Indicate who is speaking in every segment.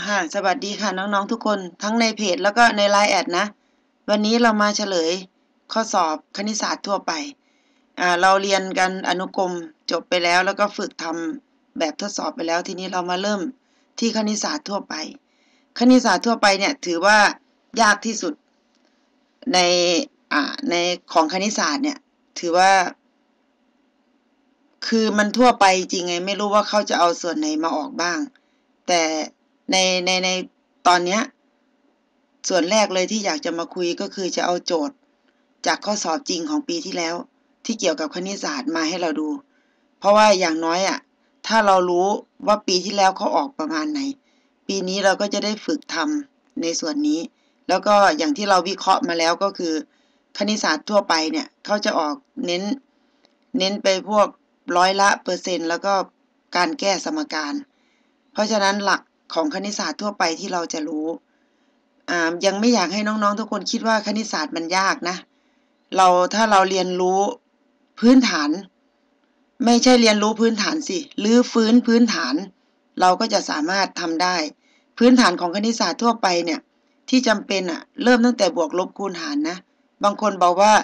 Speaker 1: ค่ะสวัสดีค่ะน้องๆทุกคนทั้งในเพจแล้วก็ในไลน์แอดนะ วันนี้เรามาเฉลยข้อสอบคณิตศาสตร์ทั่วไปอ่าเราเรียนกันอนุกรมจบไปแล้วแล้วก็ฝึกทำแบบทดสอบไปแล้วทีนี้เรามาเริ่มที่คณิตศาสตร์ทั่วไป คณิตศาสตร์ทั่วไปเนี่ยถือว่ายากที่สุดในอ่าในของคณิตศาสตร์เนี่ยถือว่า คือมันทั่วไปจริงไง ไม่รู้ว่าเขาจะเอาส่วนไหนมาออกบ้าง แต่ ในในในตอนเนี้ยส่วนแรกเลยที่อยากจะมาคุยก็คือจะเอาโจทย์ จากข้อสอบจริงของปีที่แล้ว ที่เกี่ยวกับคณิตศาสตร์มาให้เราดู เพราะว่าอย่างน้อยอะ ถ้าเรารู้ว่าปีที่แล้วเขาออกประมาณไหน ปีนี้เราก็จะได้ฝึกทำในส่วนนี้ แล้วก็อย่างที่เราวิเคราะห์มาแล้วก็คือ คณิตศาสตร์ทั่วไปเนี่ยเขาจะออกเน้น เน้นไปพวกร้อยละเปอร์เซ็นต์แล้วก็การแก้สมการ เพราะฉะนั้นหลัก ของคณิตศาสตร์ทั่วไปที่เราจะรู้ยังไม่อยากให้น้องๆ ทุกคนคิดว่าคณิตศาสตร์มันยากนะ เราถ้าเราเรียนรู้พื้นฐาน ไม่ใช่เรียนรู้พื้นฐานสิหรือฟื้นพื้นฐาน เราก็จะสามารถทำได้ พื้นฐานของคณิตศาสตร์ทั่วไปเนี่ย ที่จำเป็นอะเริ่มตั้งแต่บวกลบคูณหารนะ บางคนบอกว่า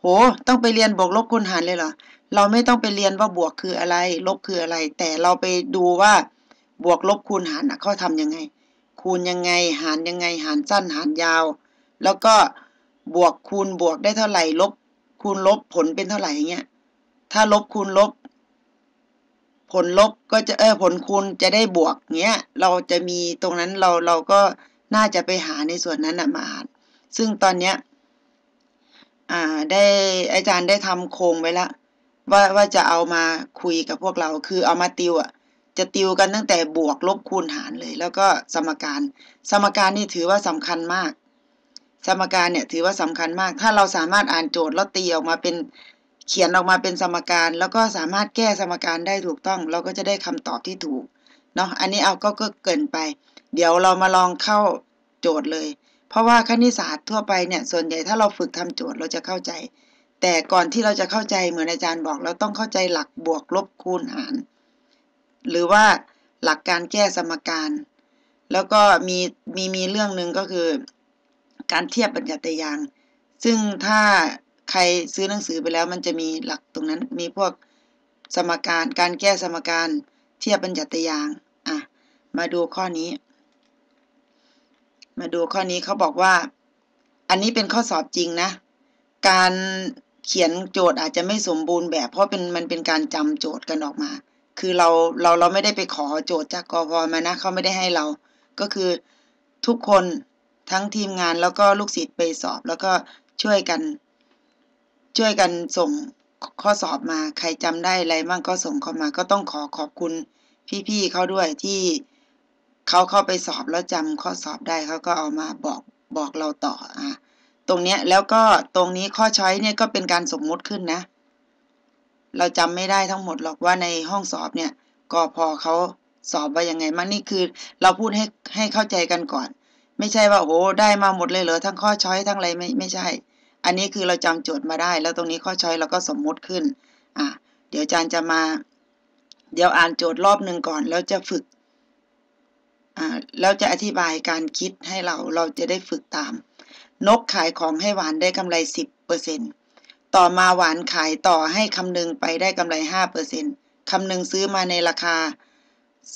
Speaker 1: โห ต้องไปเรียนบวกลบคูณหารเลยเหรอเราไม่ต้องไปเรียนว่าบวกคืออะไร ลบคืออะไร แต่เราไปดูว่า บวกลบคูณหารนะเขาทำยังไง คูณยังไงหารยังไง หารสั้นหารยาว แล้วก็บวกคูณบวกได้เท่าไหร่ลบ คูณลบผลเป็นเท่าไหร่อย่างเงี้ย ถ้าลบคูณลบ ผลลบก็จะเออผลคูณจะได้บวกเงี้ย เราจะมีตรงนั้นเราเราก็น่าจะไปหาในส่วนนั้นนะมาอ่านซึ่งตอนเนี้ยอ่าได้อาจารย์ได้ทำโครงไว้แล้วว่าว่าจะเอามาคุยกับพวกเราคือเอามาติวอะ จะติวกันตั้งแต่บวกลบคูณหารเลย แล้วก็สมการ สมการนี่ถือว่าสำคัญมาก สมการเนี่ยถือว่าสำคัญมาก ถ้าเราสามารถอ่านโจทย์แล้วตีออกมาเป็นเขียนออกมาเป็นสมการ แล้วก็สามารถแก้สมการได้ถูกต้อง เราก็จะได้คำตอบที่ถูกเนาะอันนี้เอาก็ก็เกินไป เดี๋ยวเรามาลองเข้าโจทย์เลย เพราะว่าคณิตศาสตร์ทั่วไปเนี่ยส่วนใหญ่ถ้าเราฝึกทำโจทย์เราจะเข้าใจ แต่ก่อนที่เราจะเข้าใจเหมือนอาจารย์บอก เราต้องเข้าใจหลักบวกลบคูณหาร หรือว่าหลักการแก้สมการ แล้วก็มีมีมีเรื่องหนึ่งก็คือ การเทียบบัญญัติยาง ซึ่งถ้าใครซื้อหนังสือไปแล้วมันจะมีหลักตรงนั้นมีพวกสมการการแก้สมการเทียบบัญญัติยางอะมาดูข้อนี้ มาดูข้อนี้เขาบอกว่า อันนี้เป็นข้อสอบจริงนะ การเขียนโจทย์อาจจะไม่สมบูรณ์แบบ เพราะเป็นมันเป็นการจำโจทย์กันออกมา คือเราเราเราไม่ได้ไปขอโจทย์จากกพมานะเขาไม่ได้ให้เรา ก็คือทุกคนทั้งทีมงานแล้วก็ลูกศิษย์ไปสอบ แล้วก็ช่วยกัน ช่วยกันส่งข้อสอบมาใครจำได้อะไรบ้างก็ส่งเข้ามา ก็ต้องขอขอบคุณพี่ๆเขาด้วยที่เขาเข้าไปสอบแล้วจำข้อสอบได้เขาก็เอามาบอกบอกเราต่ออะตรงเนี้ยแล้วก็ตรงนี้ข้อช้อยเนี่ยก็เป็นการสมมุติขึ้นนะ เราจำไม่ได้ทั้งหมดหรอกว่าในห้องสอบเนี่ยก็พอเขาสอบว่ายังไงมันนี่คือเราพูดให้ให้เข้าใจกันก่อน ไม่ใช่ว่าโอ้ได้มาหมดเลยเหรอทั้งข้อช้อยทั้งอะไรไม่ไม่ใช่ อันนี้คือเราจำโจทย์มาได้ แล้วตรงนี้ข้อช้อยเราก็สมมุติขึ้นอะเดี๋ยวอาจารย์จะมา เดี๋ยวอ่านโจทย์รอบหนึ่งก่อน แล้วจะฝึกอ่าแล้วจะอธิบายการคิดให้เราเราจะได้ฝึกตาม นกขายของให้หวานได้กำไรสิบเปอร์เซ็นต์ ต่อมาหวานขายต่อให้คำนึงไปได้กำไรห้าเปอร์เซ็นคำนึงซื้อมาในราคา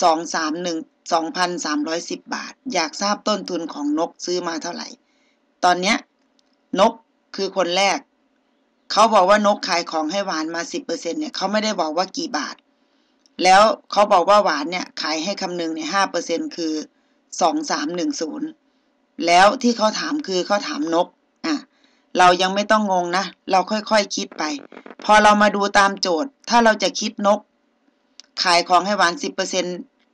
Speaker 1: สองสามหนึ่งสองพันสามร้อยสิบบาท อยากทราบต้นทุนของนกซื้อมาเท่าไหร่ ตอนเนี้ยนกคือคนแรก เขาบอกว่านกขายของให้หวานมาสิบเปอร์เซ็นเนี่ยเขาไม่ได้บอกว่ากี่บาท แล้วเขาบอกว่าหวานเนี่ยขายให้คำนึงเนี่ยห้าเปอร์เซ็นคือสองสามหนึ่งศูนย์แล้วที่เขาถามคือเขาถามนก เรายังไม่ต้องงงนะ เราค่อยๆคคิดไป พอเรามาดูตามโจทย์ ถ้าเราจะคิดนก ขายของให้หวานสิบเปอร์เซ็น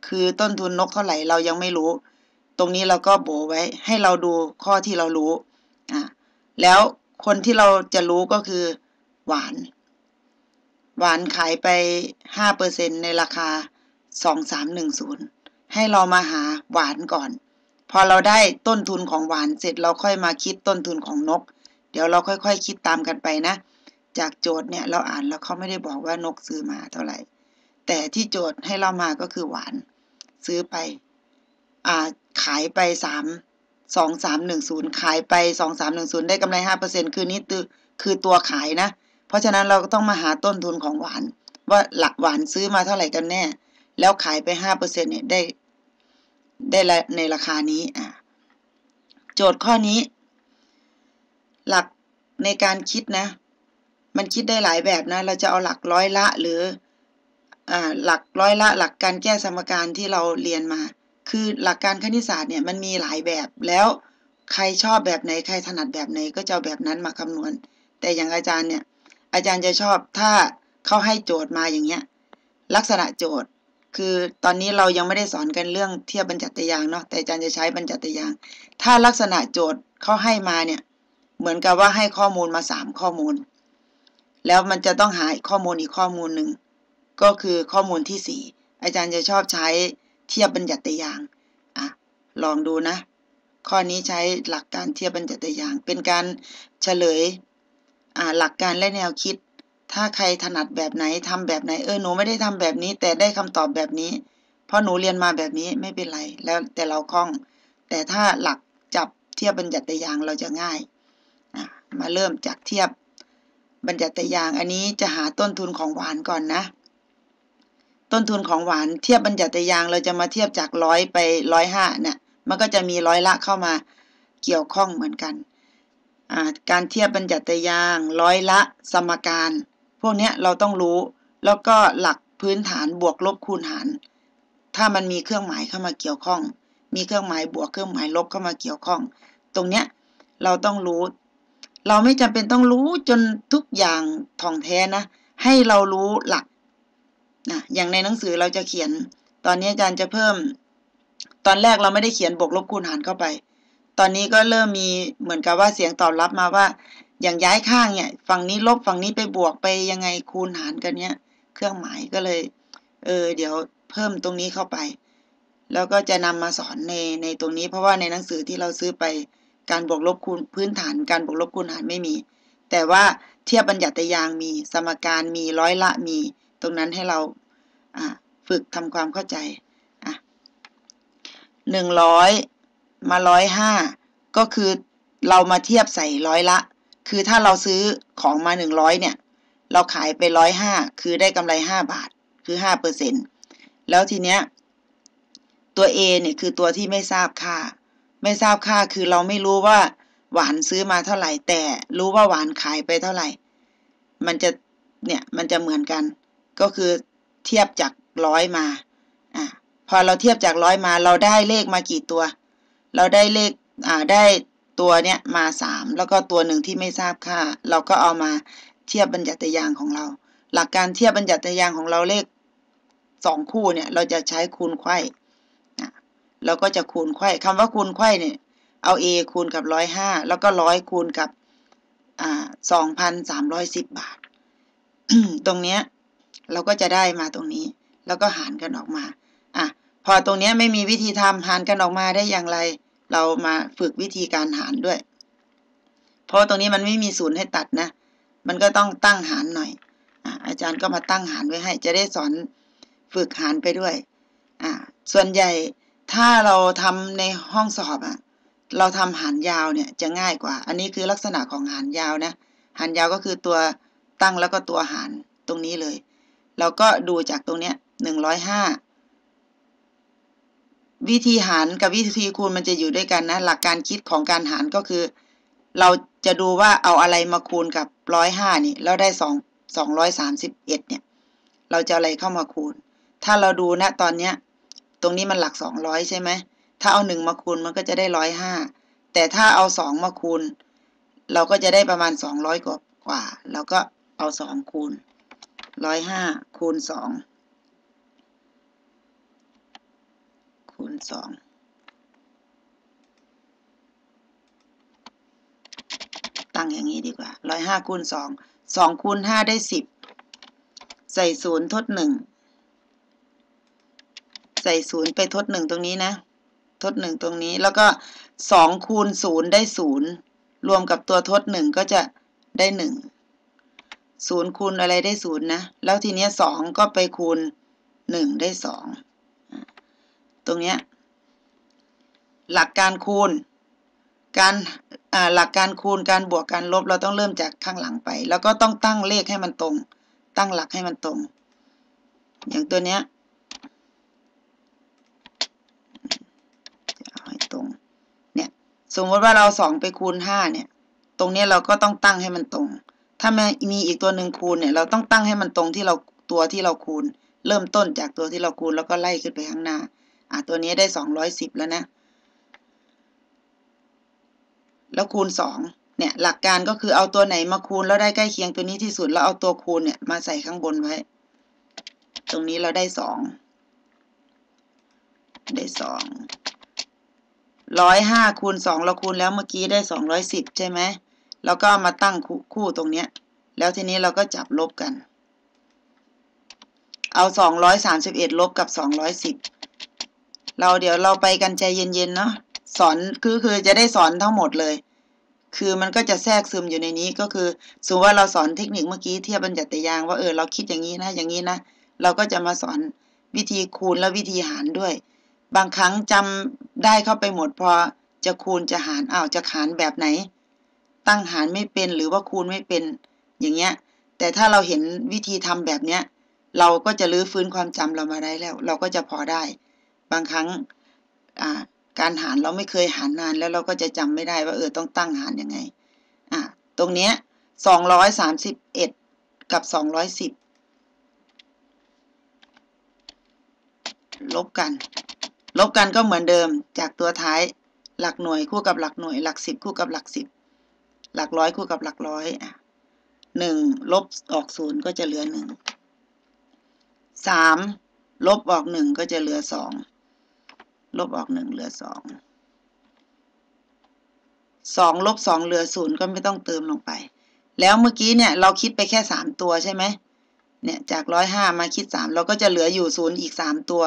Speaker 1: คือต้นทุนนกเท่าไหร่เรายังไม่รู้ ตรงนี้เราก็โบไว้ ให้เราดูข้อที่เรารู้อะแล้วคนที่เราจะรู้ก็คือ หวาน หวานขายไปห้าเปอร์เซ็นในราคาสองสามหนึ่งศูนย์ให้เรามาหาหวานก่อน พอเราได้ต้นทุนของหวานเสร็จเราค่อยมาคิดต้นทุนของนก เดี๋ยวเราค่อยๆคคิดตามกันไปนะ จากโจทย์เนี่ยเราอ่านแล้วเขาไม่ได้บอกว่านกซื้อมาเท่าไหร่ แต่ที่โจทย์ให้เรามาก็คือหวาน ซื้อไป อ่าขายไปสามสองสามหนึ่งศูนย์ขายไปสองสามหนึ่งศูนย์ได้กำไรห้าเปอร์เซ็นคือนี้คือคือตัวขายนะ เพราะฉะนั้นเราก็ต้องมาหาต้นทุนของหวาน ว่าหลักหวานซื้อมาเท่าไหร่กันแน่ แล้วขายไปห้าเปอร์เซ็นเนี่ยได้ ได้ในราคานี้อ่าโจทย์ข้อนี้ หลักในการคิดนะ มันคิดได้หลายแบบนะ เราจะเอาหลักร้อยละหรืออ่าหลักร้อยละ หลักการแก้สมการที่เราเรียนมา คือหลักการคณิตศาสตร์เนี่ยมันมีหลายแบบแล้วใครชอบแบบไหนใครถนัดแบบไหนก็จะเอาแบบนั้นมาคำนวณ แต่อย่างอาจารย์เนี่ยอาจารย์จะชอบถ้าเขาให้โจทย์มาอย่างเงี้ยลักษณะโจทย์ คือตอนนี้เรายังไม่ได้สอนกันเรื่องเทียบบรรจัตยางเนาะแต่อาจารย์จะใช้บรรจัตยาง ถ้าลักษณะโจทย์เขาให้มาเนี่ย เหมือนกับว่าให้ข้อมูลมาสามข้อมูล แล้วมันจะต้องหาข้อมูลอีกข้อมูลหนึ่งก็คือข้อมูลที่สี่อาจารย์จะชอบใช้เทียบบรรจัติยางอะลองดูนะ ข้อนี้ใช้หลักการเทียบบรรจัติยาง เป็นการเฉลยอ่าหลักการและแนวคิด ถ้าใครถนัดแบบไหนทำแบบไหนเออหนูไม่ได้ทำแบบนี้ แต่ได้คำตอบแบบนี้ เพราะหนูเรียนมาแบบนี้ไม่เป็นไรแล้วแต่เราคล่อง แต่ถ้าหลักจับเทียบบรรจัติยางเราจะง่าย มาเริ่มจากเทียบบรรจัตยางอันนี้จะหาต้นทุนของหวานก่อนนะ ต้นทุนของหวานเทียบบรรจัตยางเราจะมาเทียบจากร้อยไปร้อยห้าเนี่ยมันก็จะมีร้อยละเข้ามาเกี่ยวข้องเหมือนกันการเทียบบรรจัตยางร้อยละสมการ พวกนี้เราต้องรู้ แล้วก็หลักพื้นฐานบวกลบคูณหาร ถ้ามันมีเครื่องหมายเข้ามาเกี่ยวข้อง มีเครื่องหมายบวกเครื่องหมายลบเข้ามาเกี่ยวข้อง ตรงเนี้ยเราต้องรู้ เราไม่จำเป็นต้องรู้จนทุกอย่างท่องแท้นะ ให้เรารู้หลักนะอย่างในหนังสือเราจะเขียน ตอนนี้อาจารย์จะเพิ่ม ตอนแรกเราไม่ได้เขียนบวกลบคูณหารเข้าไป ตอนนี้ก็เริ่มมีเหมือนกับว่าเสียงตอบรับมาว่า อย่างย้ายข้างเนี่ย ฝั่งนี้ลบฝั่งนี้ไปบวกไปยังไงคูณหารกันเนี้ยเครื่องหมายก็เลย เออ เดี๋ยวเพิ่มตรงนี้เข้าไป แล้วก็จะนำมาสอนในในตรงนี้ เพราะว่าในหนังสือที่เราซื้อไป การบวกลบคูณพื้นฐานการบวกลบคูณหารไม่มี แต่ว่าเทียบบัญญัติยางมีสมการมีร้อยละมี ตรงนั้นให้เราฝึกทำความเข้าใจหนึ่งร้อยมาร้อยห้าก็คือเรามาเทียบใส่ร้อยละ คือถ้าเราซื้อของมาหนึ่งร้อยเนี่ย เราขายไปร้อยห้าคือได้กำไรห้าบาทคือห้าเปอร์เซ็นแล้วทีเนี้ยตัว A เนี่ยคือตัวที่ไม่ทราบค่า ไม่ทราบค่าคือเราไม่รู้ว่า หวานซื้อมาเท่าไหร่ แต่รู้ว่าหวานขายไปเท่าไหร่ มันจะเนี่ยมันจะเหมือนกัน ก็คือเทียบจากร้อยมาอ่าพอเราเทียบจากร้อยมา เราได้เลขมากี่ตัว เราได้เลขอ่าได้ตัวเนี้ยมาสามแล้วก็ตัวหนึ่งที่ไม่ทราบค่า เราก็เอามาเทียบบัญญัติยางของเรา หลักการเทียบบัญญัติยางของเราเลขสองคู่เนี่ย เราจะใช้คูณไข่ เราก็จะคูณไข่คำว่าคูณไข่เนี่ย เอา a คูณกับร้อยห้าแล้วก็ร้อยคูณกับอ่าสองพันสามร้อยสิบบาท ตรงเนี้ย เราก็จะได้มาตรงนี้ แล้วก็หารกันออกมาอะพอตรงเนี้ยไม่มีวิธีทำหารกันออกมาได้อย่างไร เรามาฝึกวิธีการหารด้วย เพราะตรงนี้มันไม่มีศูนย์ให้ตัดนะ มันก็ต้องตั้งหารหน่อยอะอาจารย์ก็มาตั้งหารไว้ให้ จะได้สอนฝึกหารไปด้วยอะส่วนใหญ่ ถ้าเราทำในห้องสอบอะเราทำหารยาวเนี่ยจะง่ายกว่า อันนี้คือลักษณะของหารยาวนะ หารยาวก็คือตัวตั้งแล้วก็ตัวหารตรงนี้เลย เราก็ดูจากตรงเนี้ยหนึ่งร้อยห้าวิธีหารกับวิธีคูณมันจะอยู่ด้วยกันนะ หลักการคิดของการหารก็คือ เราจะดูว่าเอาอะไรมาคูณกับร้อยห้านี่แล้วได้สองสองร้อยสามสิบเอ็ดเนี่ย เราจะอะไรเข้ามาคูณ ถ้าเราดูนะตอนเนี้ย ตรงนี้มันหลักสองร้อยใช่ไหม ถ้าเอาหนึ่งมาคูณมันก็จะได้ร้อยห้า แต่ถ้าเอาสองมาคูณ เราก็จะได้ประมาณสองร้อยกว่ากว่า เราก็เอาสองคูณร้อยห้าคูณสองคูณสองตั้งอย่างนี้ดีกว่าร้อยห้าคูณสองสองคูณห้าได้สิบใส่ศูนย์ทดหนึ่ง ใส่ศูนย์ไปทดหนึ่งตรงนี้นะ ทดหนึ่งตรงนี้ แล้วก็สองคูณศูนย์ได้ศูนย์รวมกับตัวทดหนึ่งก็จะได้หนึ่งศูนย์คูณอะไรได้ศูนย์นะ แล้วทีนี้สองก็ไปคูณหนึ่งได้สองตรงเนี้ยหลักการคูณ การหลักการคูณการบวกการลบเราต้องเริ่มจากข้างหลังไป แล้วก็ต้องตั้งเลขให้มันตรง ตั้งหลักให้มันตรง อย่างตัวเนี้ยเอาให้ตรง เนี่ย สมมติว่าเราสองไปคูณห้าเนี่ย ตรงนี้เราก็ต้องตั้งให้มันตรง ถ้ามีอีกตัวหนึ่งคูณเนี่ย เราต้องตั้งให้มันตรงที่เราตัวที่เราคูณ เริ่มต้นจากตัวที่เราคูณแล้วก็ไล่ขึ้นไปข้างหน้า อะตัวนี้ได้สองร้อยสิบแล้วนะ แล้วคูณสองเนี่ยหลักการก็คือเอาตัวไหนมาคูณแล้วได้ใกล้เคียงตัวนี้ที่สุดแล้วเอาตัวคูณเนี่ยมาใส่ข้างบนไว้ ตรงนี้เราได้สองได้สอง ร้อยห้าคูณสองเราคูณแล้วเมื่อกี้ได้สองร้อยสิบใช่ไหมแล้วก็มาตั้งคู่ตรงเนี้ย แล้วทีนี้เราก็จับลบกัน เอาสองร้อยสามสิบเอ็ดลบกับสองร้อยสิบเราเดี๋ยวเราไปกันใจเย็นๆเนาะสอนคือคือจะได้สอนทั้งหมดเลย คือมันก็จะแทรกซึมอยู่ในนี้ก็คือสมมติว่าเราสอนเทคนิคเมื่อกี้เทียบบัญญัติยางว่าเออเราคิดอย่างนี้นะอย่างนี้นะ เราก็จะมาสอนวิธีคูณและวิธีหารด้วย บางครั้งจำ ได้เข้าไปหมดพอจะคูณจะหารอ้าวจะหารแบบไหน ตั้งหารไม่เป็นหรือว่าคูณไม่เป็น อย่างเงี้ย แต่ถ้าเราเห็นวิธีทำแบบเนี้ย เราก็จะลื้อฟื้นความจำเรามาได้แล้ว เราก็จะพอได้ บางครั้งการหารเราไม่เคยหารนานแล้วเราก็จะจำไม่ได้ว่าเออต้องตั้งหารยังไงอะตรงเนี้ยสองร้อยสามสิบเอ็ดกับสองร้อยสิบลบกัน ลบกันก็เหมือนเดิมจากตัวท้าย หลักหน่วยคู่กับหลักหน่วย หลักสิบคู่กับหลักสิบหลักร้อยคู่กับหลักร้อยอะหนึ่งลบออกศูนย์ก็จะเหลือหนึ่งสามลบออกหนึ่งก็จะเหลือสองลบออกหนึ่งเหลือสองสองลบสองเหลือศูนย์ก็ไม่ต้องเติมลงไป แล้วเมื่อกี้เนี่ยเราคิดไปแค่สามตัวใช่ไหมเนี่ยจากร้อยห้ามาคิดสามเราก็จะเหลืออยู่ศูนย์อีกสามตัว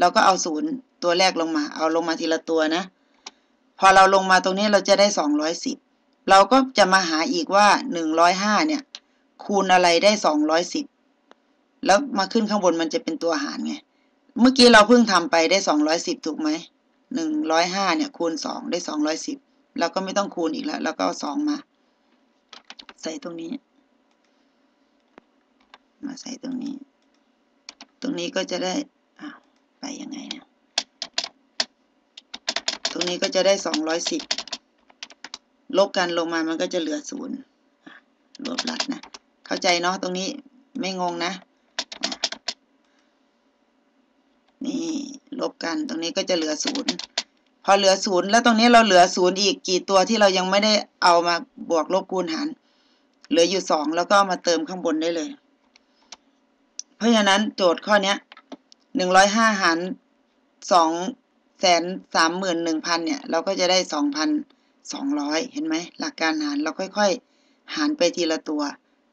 Speaker 1: เราก็เอาศูนย์ ตัวแรกลงมา เอาลงมาทีละตัวนะ พอเราลงมาตรงนี้เราจะได้สองร้อยสิบเราก็จะมาหาอีกว่าหนึ่งร้อยห้าเนี่ย คูณอะไรได้สองร้อยสิบแล้วมาขึ้นข้างบนมันจะเป็นตัวหารไง เมื่อกี้เราเพิ่งทำไปได้สองร้อยสิบถูกไหมหนึ่งร้อยห้าเนี่ย คูณสองได้สองร้อยสิบเราก็ไม่ต้องคูณอีกแล้ว แล้วก็เอาสองมา ใส่ตรงนี้ มาใส่ตรงนี้ ตรงนี้ก็จะได้อ่าไปยังไงเนี่ย ตรงนี้ก็จะได้สองร้อยสิบลบกันลงมามันก็จะเหลือศูนย์รวบลัดนะ เข้าใจเนาะตรงนี้ไม่งงนะ นี่ลบกันตรงนี้ก็จะเหลือศูนย์พอเหลือศูนย์แล้วตรงนี้เราเหลือศูนย์อีกกี่ตัวที่เรายังไม่ได้เอามาบวกลบคูณหาร เหลืออยู่สองแล้วก็มาเติมข้างบนได้เลย เพราะฉะนั้นโจทย์ข้อนี้หนึ่งร้อยห้าหารสอง แสนสามหมื่นหนึ่งพันเนี่ย เราก็จะได้สองพันสองร้อยเห็นไหม หลักการหารเราค่อยๆ หารไปทีละตัว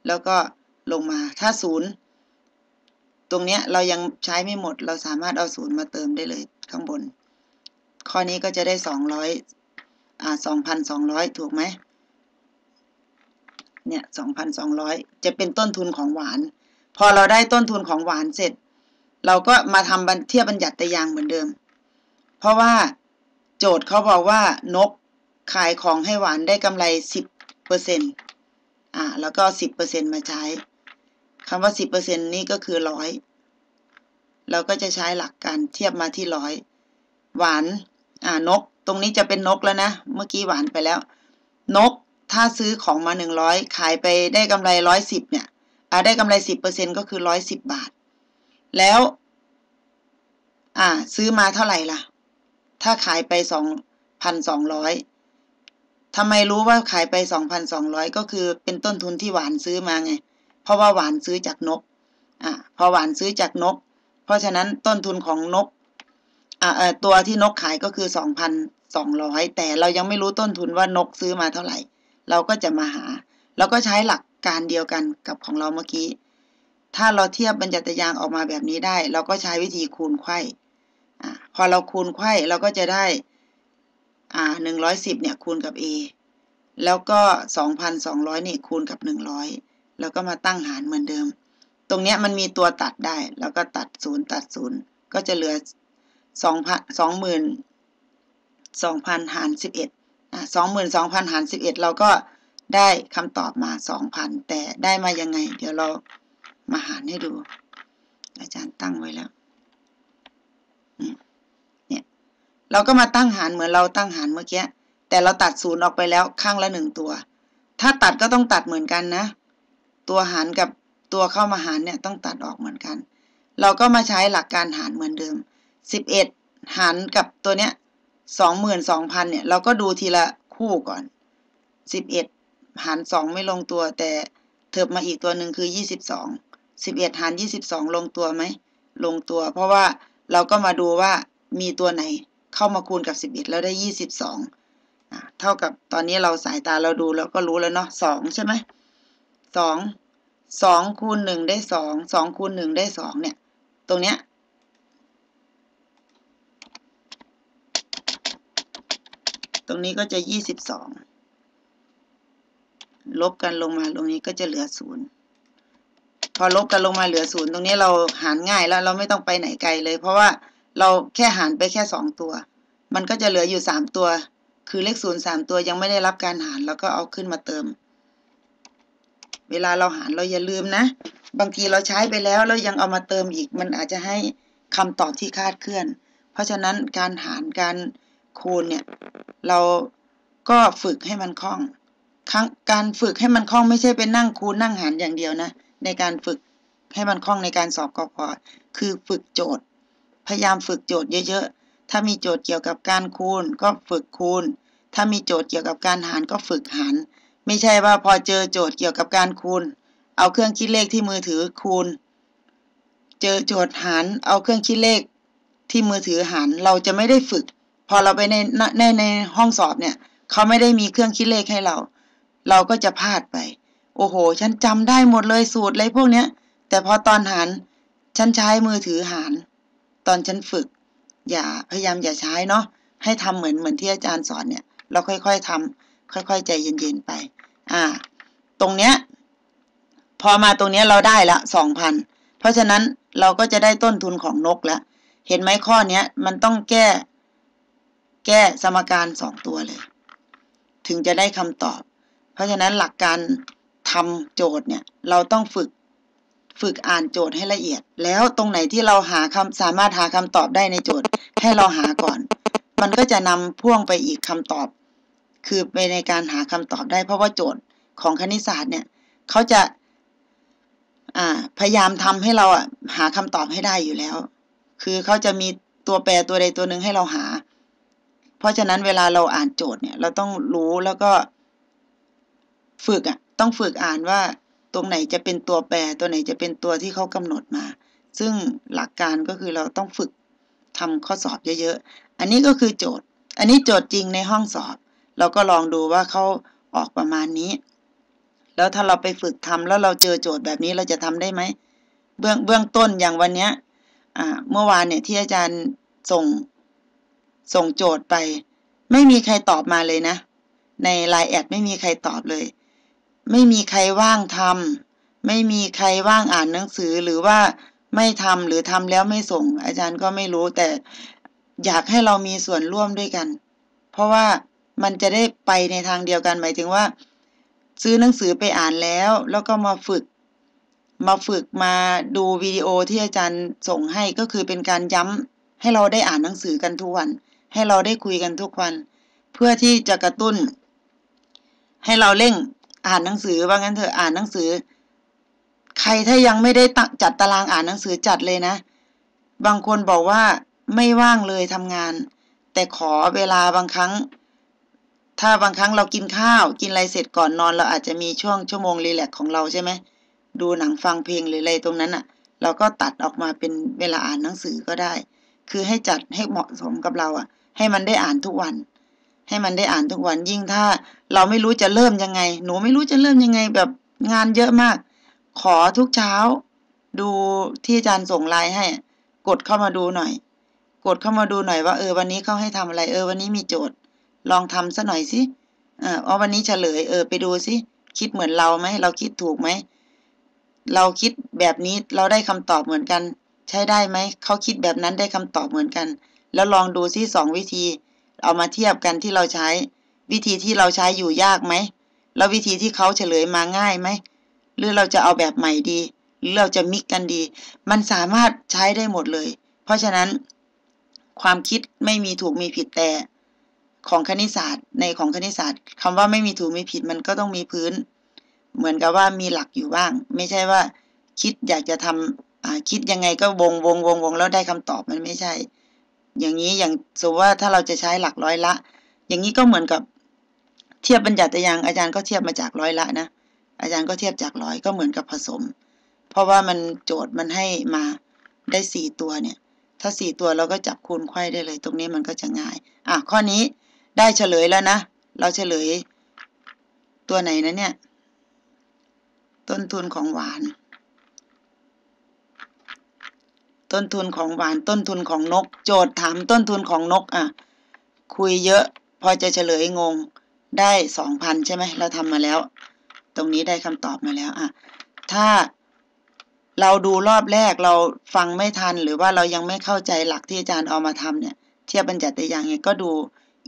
Speaker 1: แล้วก็ลงมาถ้าศูนย์ตรงเนี้ยเรายังใช้ไม่หมด เราสามารถเอาศูนย์มาเติมได้เลยข้างบน ข้อนี้ก็จะได้สองร้อยอ่าสองพันสองร้อยถูกไหมเนี่ยสองพันสองร้อยจะเป็นต้นทุนของหวาน พอเราได้ต้นทุนของหวานเสร็จ เราก็มาทำเทียบบัญญัติตะยางเหมือนเดิม เพราะว่าโจทย์เขาบอกว่านกขายของให้หวานได้กำไรสิบเปอร์เซ็นต์อ่าแล้วก็สิบเปอร์เซ็นต์มาใช้คำว่าสิบเปอร์เซ็นนี้ก็คือร้อยเราก็จะใช้หลักการเทียบมาที่ร้อยหวานอ่านก ตรงนี้จะเป็นนกแล้วนะ เมื่อกี้หวานไปแล้ว นกถ้าซื้อของมาหนึ่งร้อยขายไปได้กำไรร้อยสิบเนี่ยอ่าได้กำไรสิบเปอร์เซ็นก็คือร้อยสิบบาท แล้ว อ่า ซื้อมาเท่าไหร่ล่ะ ถ้าขายไปสองพันสองร้อยทำไมรู้ว่าขายไปสองพันสองร้อยก็คือเป็นต้นทุนที่หวานซื้อมาไง เพราะว่าหวานซื้อจากนก อ่าพอหวานซื้อจากนก เพราะฉะนั้นต้นทุนของนก อ่าตัวที่นกขายก็คือสองพันสองร้อยแต่เรายังไม่รู้ต้นทุนว่านกซื้อมาเท่าไหร่ เราก็จะมาหาเราก็ใช้หลักการเดียวกันกับของเราเมื่อกี้ ถ้าเราเทียบบัญญัตยางออกมาแบบนี้ได้ เราก็ใช้วิธีคูณไข่ อพอเราคูณไข่เราก็จะได้อ่าหนึ่งร้อยสิบเนี่ยคูณกับ a แล้วก็สองพันสองร้อยนี่คูณกับหนึ่งร้อยแล้วก็มาตั้งหารเหมือนเดิม ตรงเนี้ยมันมีตัวตัดได้ แล้วก็ตัดศูนย์ตัดศูนย์ก็จะเหลือสองพันสองหมื่นสองพันหารสิบเอ็ดอะสองหมื่นสองพันหารสิบเอ็ดเราก็ได้คำตอบมาสองพันแต่ได้มายังไง เดี๋ยวเรามาหารให้ดู อาจารย์ตั้งไว้แล้ว เนี่ย เราก็มาตั้งหารเหมือนเราตั้งหารเมื่อกี้ แต่เราตัดศูนย์ออกไปแล้วข้างละหนึ่งตัว ถ้าตัดก็ต้องตัดเหมือนกันนะ ตัวหารกับตัวเข้ามาหารเนี่ยต้องตัดออกเหมือนกัน เราก็มาใช้หลักการหารเหมือนเดิมสิบเอ็ดหารกับตัวเนี้ยสองหมื่นสองพันเนี่ย เราก็ดูทีละคู่ก่อนสิบเอ็ดหารสองไม่ลงตัว แต่เถิบมาอีกตัวหนึ่งคือยี่สิบสองสิบเอ็ดหารยี่สิบสองลงตัวไหมลงตัว เพราะว่า เราก็มาดูว่ามีตัวไหนเข้ามาคูณกับสิบเอ็ดแล้วได้ยี่สิบสองเท่ากับตอนนี้เราสายตาเราดูเราก็รู้แล้วเนาะสองใช่ไหมสองสองคูณหนึ่งได้สองสองคูณหนึ่งได้สองเนี่ย ตรงเนี้ยตรงนี้ก็จะยี่สิบสองลบกันลงมาตรงนี้ก็จะเหลือศูนย์ พอลบกันลงมาเหลือศูนย์ตรงนี้เราหารง่ายแล้วเราไม่ต้องไปไหนไกลเลย เพราะว่าเราแค่หารไปแค่สองตัว มันก็จะเหลืออยู่สามตัว คือเลขศูนย์สามตัวยังไม่ได้รับการหารแล้วก็เอาขึ้นมาเติม เวลาเราหารเราอย่าลืมนะ บางทีเราใช้ไปแล้วแล้วยังเอามาเติมอีก มันอาจจะให้คำตอบที่คาดเคลื่อน เพราะฉะนั้นการหารการคูณเนี่ย เราก็ฝึกให้มันคล่อง การฝึกให้มันคล่องไม่ใช่เป็นนั่งคูณนั่งหารอย่างเดียวนะ ในการฝึกให้มันคล่องในการสอบกพคือฝึกโจทย์ พยายามฝึกโจทย์เยอะๆ ถ้ามีโจทย์เกี่ยวกับการคูณก็ฝึกคูณ ถ้ามีโจทย์เกี่ยวกับการหารก็ฝึกหาร ไม่ใช่ว่าพอเจอโจทย์เกี่ยวกับการคูณ เอาเครื่องคิดเลขที่มือถือคูณ เจอโจทย์หารเอาเครื่องคิดเลขที่มือถือหารเราจะไม่ได้ฝึก พอเราไปในในในห้องสอบเนี่ยเขาไม่ได้มีเครื่องคิดเลขให้เรา เราก็จะพลาดไป โอ้โห ฉันจำได้หมดเลยสูตรอะไรพวกเนี้ย แต่พอตอนหาร ฉันใช้มือถือหาร ตอนฉันฝึก อย่าพยายามอย่าใช้เนาะให้ทำเหมือนเหมือนที่อาจารย์สอนเนี่ย เราค่อยๆทำค่อยๆ ใจเย็นๆไป อ่า ตรงเนี้ย พอมาตรงเนี้ยเราได้ละสองพันเพราะฉะนั้นเราก็จะได้ต้นทุนของนกแล้วเห็นไหมข้อเนี้ย มันต้องแก้ แก้สมการสองตัวเลย ถึงจะได้คำตอบ เพราะฉะนั้นหลักการ ทำโจทย์เนี่ย เราต้องฝึกฝึกอ่านโจทย์ให้ละเอียด แล้วตรงไหนที่เราหาคำสามารถหาคำตอบได้ในโจทย์ ให้เราหาก่อน มันก็จะนำพ่วงไปอีกคำตอบ คือไปในการหาคำตอบได้ เพราะว่าโจทย์ของคณิตศาสตร์เนี่ยเขาจะาพยายามทำให้เราอะหาคำตอบให้ได้อยู่แล้ว คือเขาจะมีตัวแปรตัวใดตัวหนึ่งให้เราหา เพราะฉะนั้นเวลาเราอ่านโจทย์เนี่ย เราต้องรู้แล้วก็ฝึกอะ ต้องฝึกอ่านว่าตรงไหนจะเป็นตัวแปร ตัวไหนจะเป็นตัวที่เขากำหนดมา ซึ่งหลักการก็คือเราต้องฝึกทำข้อสอบเยอะๆ อันนี้ก็คือโจทย์ อันนี้โจทย์จริงในห้องสอบ เราก็ลองดูว่าเขาออกประมาณนี้ แล้วถ้าเราไปฝึกทำแล้วเราเจอโจทย์แบบนี้เราจะทำได้ไหม เบื้องเบื้องต้นอย่างวันเนี้ยเมื่อวานเนี่ยที่อาจารย์ส่งส่งโจทย์ไป ไม่มีใครตอบมาเลยนะ ในไลน์แอดไม่มีใครตอบเลย ไม่มีใครว่างทำไม่มีใครว่างอ่านหนังสือหรือว่าไม่ทำหรือทำแล้วไม่ส่ง อาจารย์ก็ไม่รู้แต่อยากให้เรามีส่วนร่วมด้วยกัน เพราะว่ามันจะได้ไปในทางเดียวกันหมายถึงว่า ซื้อหนังสือไปอ่านแล้ว แล้วก็มาฝึก มาฝึกมาดูวิดีโอที่อาจารย์ส่งให้ก็คือเป็นการย้ำให้เราได้อ่านหนังสือกันทุกวัน ให้เราได้คุยกันทุกวัน เพื่อที่จะกระตุ้น ให้เราเร่ง อ่านหนังสือว่างั้นเถอะอ่านหนังสือ ใครถ้ายังไม่ได้จัดตารางอ่านหนังสือจัดเลยนะ บางคนบอกว่าไม่ว่างเลยทำงาน แต่ขอเวลาบางครั้ง ถ้าบางครั้งเรากินข้าวกินอะไรเสร็จก่อนนอน เราอาจจะมีช่วงชั่วโมงรีแลกของเราใช่ไหมดูหนังฟังเพลงหรืออะไรตรงนั้นอะ่ะ เราก็ตัดออกมาเป็นเวลาอ่านหนังสือก็ได้ คือให้จัดให้เหมาะสมกับเราอะ่ะ ให้มันได้อ่านทุกวัน ให้มันได้อ่านทุกวันยิ่งถ้า เราไม่รู้จะเริ่มยังไง หนูไม่รู้จะเริ่มยังไงแบบงานเยอะมาก ขอทุกเช้า ดูที่อาจารย์ส่งไลน์ให้ กดเข้ามาดูหน่อย กดเข้ามาดูหน่อยว่าเออวันนี้เขาให้ทำอะไรเออวันนี้มีโจทย์ ลองทำซะหน่อยสิเอออ๋อวันนี้เฉลย เออไปดูสิคิดเหมือนเราไหมเราคิดถูกไหมเราคิดแบบนี้เราได้คำตอบเหมือนกัน ใช้ได้ไหมเขาคิดแบบนั้นได้คำตอบเหมือนกัน แล้วลองดูซิสองวิธี เอามาเทียบกันที่เราใช้ วิธีที่เราใช้อยู่ยากไหมแล้ววิธีที่เขาเฉลยมาง่ายไหมหรือเราจะเอาแบบใหม่ดี หรือเราจะมิกกันดี มันสามารถใช้ได้หมดเลย เพราะฉะนั้น ความคิดไม่มีถูกมีผิดแต่ของคณิตศาสตร์ ในของคณิตศาสตร์คำว่าไม่มีถูกมีผิดมันก็ต้องมีพื้น เหมือนกับว่ามีหลักอยู่บ้าง ไม่ใช่ว่าคิดอยากจะทำคิดยังไงก็วงวงวงวงแล้วได้คำตอบมันไม่ใช่ อย่างนี้อย่างสมมติว่าถ้าเราจะใช้หลักร้อยละ อย่างนี้ก็เหมือนกับเทียบบัญญัติยางอาจารย์ก็เทียบมาจากร้อยละนะอาจารย์ก็เทียบจากร้อยก็เหมือนกับผสม เพราะว่ามันโจทย์มันให้มาได้สี่ตัวเนี่ย ถ้าสี่ตัวเราก็จับคูณไข่ได้เลย ตรงนี้มันก็จะง่าย อะข้อนี้ได้เฉลยแล้วนะ เราเฉลยตัวไหนนะเนี่ย ต้นทุนของหวาน ต้นทุนของหวานต้นทุนของนก โจทย์ถามต้นทุนของนกอะ คุยเยอะ พอจะเฉลยงง ได้สองพันใช่ไหมเราทำมาแล้ว ตรงนี้ได้คำตอบมาแล้วอะ ถ้าเราดูรอบแรกเราฟังไม่ทัน หรือว่าเรายังไม่เข้าใจหลักที่อาจารย์เอามาทำเนี่ย เทียบบัญญัติอย่างเงี้ยก็ดู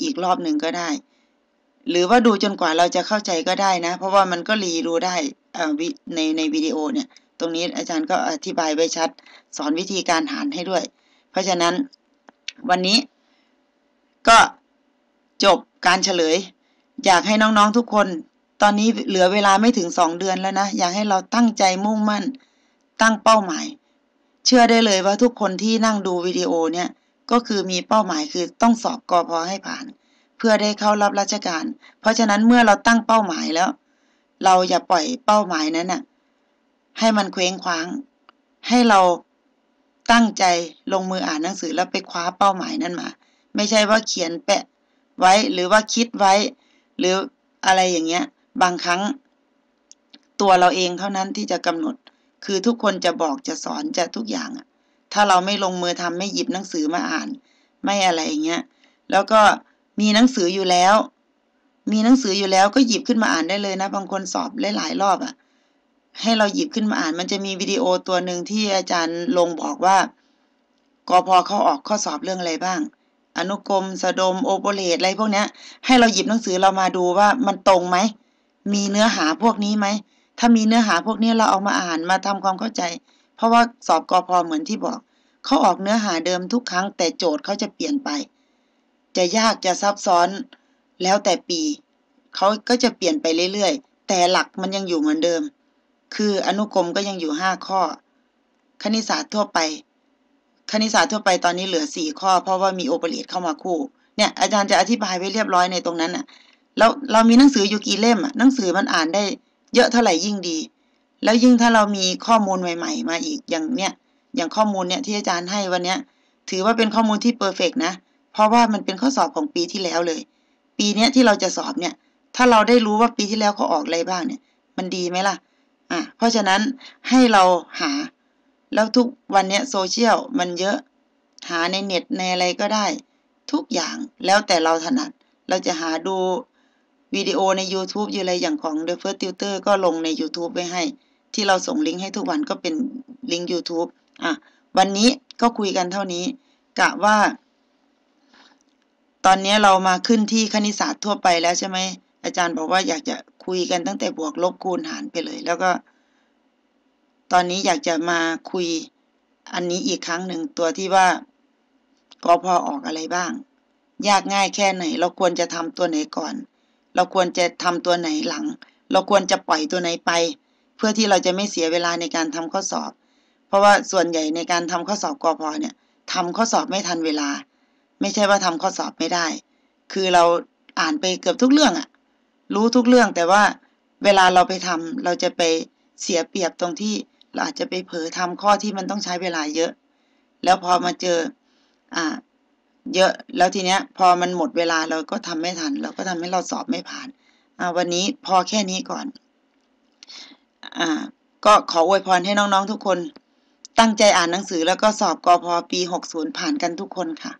Speaker 1: อีกรอบหนึ่งก็ได้ หรือว่าดูจนกว่าเราจะเข้าใจก็ได้นะ เพราะว่ามันก็รีรู้ได้ในในวิดีโอเนี่ย ตรงนี้อาจารย์ก็อธิบายไว้ชัด สอนวิธีการหารให้ด้วย เพราะฉะนั้นวันนี้ก็จบการเฉลย อยากให้น้องๆทุกคน ตอนนี้เหลือเวลาไม่ถึงสองเดือนแล้วนะ อยากให้เราตั้งใจมุ่งมั่น ตั้งเป้าหมาย เชื่อได้เลยว่าทุกคนที่นั่งดูวิดีโอเนี่ย ก็คือมีเป้าหมายคือต้องสอบกอพอให้ผ่าน เพื่อได้เข้ารับราชการ เพราะฉะนั้นเมื่อเราตั้งเป้าหมายแล้ว เราอย่าปล่อยเป้าหมายนั้นน่ะ ให้มันเคว้งคว้าง ให้เราตั้งใจลงมืออ่านหนังสือแล้วไปคว้าเป้าหมายนั้นมา ไม่ใช่ว่าเขียนแปะไว้หรือว่าคิดไว้ หรืออะไรอย่างเงี้ย บางครั้ง ตัวเราเองเท่านั้นที่จะกำหนด คือทุกคนจะบอกจะสอนจะทุกอย่างอะถ้าเราไม่ลงมือทำไม่หยิบหนังสือมาอ่าน ไม่อะไรอย่างเงี้ย แล้วก็มีหนังสืออยู่แล้ว มีหนังสืออยู่แล้วก็หยิบขึ้นมาอ่านได้เลยนะ บางคนสอบหลายๆรอบอะ่ะ ให้เราหยิบขึ้นมาอ่าน มันจะมีวิดีโอตัวหนึ่งที่อาจารย์ลงบอกว่ากอพอเขาออกข้อสอบเรื่องอะไรบ้าง อนุกรมสะดมโอโปเลตอะไรพวกเนี้ยให้เราหยิบหนังสือเรามาดูว่ามันตรงไหม มีเนื้อหาพวกนี้ไหม ถ้ามีเนื้อหาพวกนี้เราเอามาอ่านมาทำความเข้าใจ เพราะว่าสอบกอพอเหมือนที่บอกเขาออกเนื้อหาเดิมทุกครั้ง แต่โจทย์เขาจะเปลี่ยนไป จะยากจะซับซ้อนแล้วแต่ปีเขาก็จะเปลี่ยนไปเรื่อยๆ แต่หลักมันยังอยู่เหมือนเดิม คืออนุกรมก็ยังอยู่ห้าข้อ คณิตศาสตร์ทั่วไป คณิตศาสตร์ทั่วไปตอนนี้เหลือสี่ข้อ เพราะว่ามีโอเปเรตเข้ามาคู่ เนี่ย อาจารย์จะอธิบายไว้เรียบร้อยในตรงนั้นอะแล้วเรามีหนังสืออยู่กี่เล่มอะหนังสือมันอ่านได้เยอะเท่าไหร่ยิ่งดี แล้วยิ่งถ้าเรามีข้อมูลใหม่ ๆ มาอีกอย่างเนี้ยอย่างข้อมูลเนี่ยที่อาจารย์ให้วันเนี้ย ถือว่าเป็นข้อมูลที่เพอร์เฟกนะ เพราะว่ามันเป็นข้อสอบของปีที่แล้วเลย ปีเนี้ยที่เราจะสอบเนี่ย ถ้าเราได้รู้ว่าปีที่แล้วเขาออกอะไรบ้างเนี่ย มันดีไหมล่ะ อะเพราะฉะนั้นให้เราหา แล้วทุกวันเนี้ยโซเชียลมันเยอะ หาในเน็ตในอะไรก็ได้ ทุกอย่างแล้วแต่เราถนัด เราจะหาดูวิดีโอใน YouTube อยู่อะไรอย่างของ The First Tutor ก็ลงใน YouTube ไว้ให้ ที่เราส่งลิงก์ให้ทุกวันก็เป็นลิงก์ YouTube อะ วันนี้ก็คุยกันเท่านี้ กะว่า ตอนนี้เรามาขึ้นที่คณิตศาสตร์ทั่วไปแล้วใช่ไหม อาจารย์บอกว่าอยากจะคุยกันตั้งแต่บวกลบคูณหารไปเลย แล้วก็ ตอนนี้อยากจะมาคุยอันนี้อีกครั้งหนึ่งตัวที่ว่ากอพอออกอะไรบ้าง ยากง่ายแค่ไหน เราควรจะทำตัวไหนก่อน เราควรจะทำตัวไหนหลัง เราควรจะปล่อยตัวไหนไป เพื่อที่เราจะไม่เสียเวลาในการทำข้อสอบ เพราะว่าส่วนใหญ่ในการทำข้อสอบกอพอเนี่ยทำข้อสอบไม่ทันเวลา ไม่ใช่ว่าทำข้อสอบไม่ได้ คือเราอ่านไปเกือบทุกเรื่องอะ รู้ทุกเรื่องแต่ว่าเวลาเราไปทำเราจะไปเสียเปรียบตรงที่เราอาจจะไปเผลอทำข้อที่มันต้องใช้เวลาเยอะ แล้วพอมาเจออ่าเยอะแล้วทีเนี้ย พอมันหมดเวลาเราก็ทำไม่ทัน เราก็ทำให้เราสอบไม่ผ่านอ่าวันนี้พอแค่นี้ก่อนอ่าก็ขออวยพรให้น้องๆทุกคน ตั้งใจอ่านหนังสือแล้วก็สอบกอพอปี 60 ผ่านกันทุกคนค่ะ